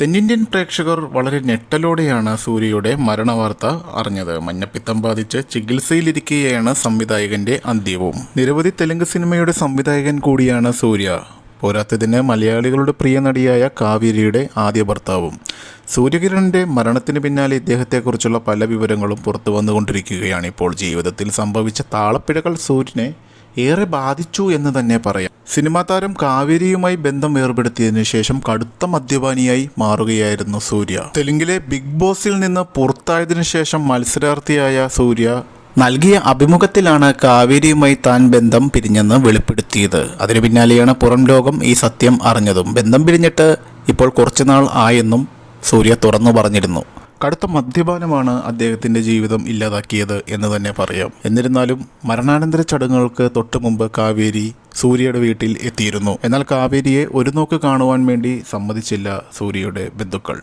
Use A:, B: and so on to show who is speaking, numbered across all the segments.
A: തെന്നിന്ത്യൻ പ്രേക്ഷകർ വളരെ ഞെട്ടലോടെയാണ് സൂര്യയുടെ മരണവാർത്ത അറിഞ്ഞത്. മഞ്ഞപ്പിത്തം ബാധിച്ച് ചികിത്സയിലിരിക്കുകയാണ് സംവിധായകന്റെ അന്ത്യവും. നിരവധി തെലുങ്ക് സിനിമയുടെ സംവിധായകൻ കൂടിയാണ് സൂര്യ. പോരാത്തതിന് മലയാളികളുടെ പ്രിയ നടിയായ കാവേരിയുടെ ആദ്യ ഭർത്താവും. സൂര്യകിരണിന്റെ മരണത്തിന് പിന്നാലെ ഇദ്ദേഹത്തെക്കുറിച്ചുള്ള പല വിവരങ്ങളും പുറത്തു വന്നുകൊണ്ടിരിക്കുകയാണ് ഇപ്പോൾ. ജീവിതത്തിൽ സംഭവിച്ച താളപ്പിഴകൾ സൂര്യനെ ഏറെ ബാധിച്ചു എന്ന് തന്നെ പറയാം. സിനിമാ താരം കാവേരിയുമായി ബന്ധം ഏർപ്പെടുത്തിയതിനു ശേഷം കടുത്ത മദ്യപാനിയായി മാറുകയായിരുന്നു സൂര്യ. തെലുങ്കിലെ ബിഗ് ബോസിൽ നിന്ന് പുറത്തായതിനു ശേഷം മത്സരാർത്ഥിയായ സൂര്യ നൽകിയ അഭിമുഖത്തിലാണ് കാവേരിയുമായി താൻ ബന്ധം പിരിഞ്ഞെന്ന് വെളിപ്പെടുത്തിയത്. അതിനു പിന്നാലെയാണ് പുറം ലോകം ഈ സത്യം അറിഞ്ഞതും. ബന്ധം പിരിഞ്ഞിട്ട് ഇപ്പോൾ കുറച്ചുനാൾ ആയെന്നും സൂര്യ തുറന്നു പറഞ്ഞിരുന്നു. കടുത്ത മദ്യപാനമാണ് അദ്ദേഹത്തിന്റെ ജീവിതം ഇല്ലാതാക്കിയത് എന്ന് തന്നെ പറയാം. എന്നിരുന്നാലും മരണാനന്തര ചടങ്ങുകൾക്ക് തൊട്ടു മുമ്പ് കാവേരി സൂര്യയുടെ വീട്ടിൽ എത്തിയിരുന്നു. എന്നാൽ കാവേരിയെ ഒരു നോക്ക് കാണുവാൻ വേണ്ടി സമ്മതിച്ചില്ല സൂര്യയുടെ ബന്ധുക്കൾ.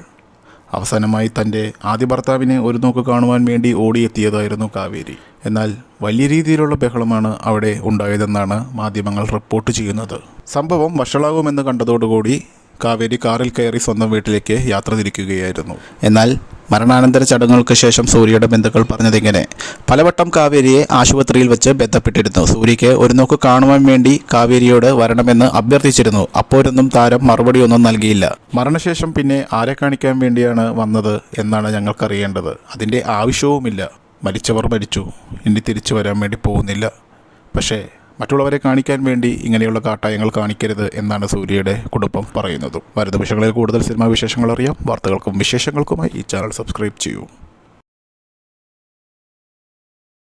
A: അവസാനമായി തന്റെ ആദ്യ ഭർത്താവിനെ ഒരു നോക്ക് കാണുവാൻ വേണ്ടി ഓടിയെത്തിയതായിരുന്നു കാവേരി. എന്നാൽ വലിയ രീതിയിലുള്ള ബഹളമാണ് അവിടെ ഉണ്ടായതെന്നാണ് മാധ്യമങ്ങൾ റിപ്പോർട്ട് ചെയ്യുന്നത്. സംഭവം വഷളാകുമെന്ന് കണ്ടതോടുകൂടി കാവേരി കാറിൽ കയറി സ്വന്തം വീട്ടിലേക്ക് യാത്ര തിരിക്കുകയായിരുന്നു. എന്നാൽ മരണാനന്തര ചടങ്ങുകൾക്ക് ശേഷം സൂര്യയുടെ ബന്ധുക്കൾ പറഞ്ഞതിങ്ങനെ. പലവട്ടം കാവേരിയെ ആശുപത്രിയിൽ വെച്ച് ബന്ധപ്പെട്ടിരുന്നു. സൂര്യയ്ക്ക് ഒരു നോക്ക് കാണുവാൻ വേണ്ടി കാവേരിയോട് വരണമെന്ന് അഭ്യർത്ഥിച്ചിരുന്നു. അപ്പോഴൊന്നും താരം മറുപടിയൊന്നും നൽകിയില്ല. മരണശേഷം പിന്നെ ആരെ കാണിക്കാൻ വേണ്ടിയാണ് വന്നത് എന്നാണ് ഞങ്ങൾക്കറിയേണ്ടത്. അതിന്റെ ആവശ്യവുമില്ല. മരിച്ചവർ മരിച്ചു. ഇനി തിരിച്ചു വരാൻ വേണ്ടി പോകുന്നില്ല. പക്ഷേ മറ്റുള്ളവരെ കാണിക്കാൻ വേണ്ടി ഇങ്ങനെയുള്ള കാട്ടായങ്ങൾ കാണിക്കരുത് എന്നാണ് സൂര്യയുടെ കുടുംബം പറയുന്നത്. വരുന്ന വിഷയങ്ങളിൽ കൂടുതൽ സിനിമാ വിശേഷങ്ങൾ അറിയാം. വാർത്തകൾക്കും വിശേഷങ്ങൾക്കുമായി ഈ ചാനൽ സബ്സ്ക്രൈബ് ചെയ്യൂ.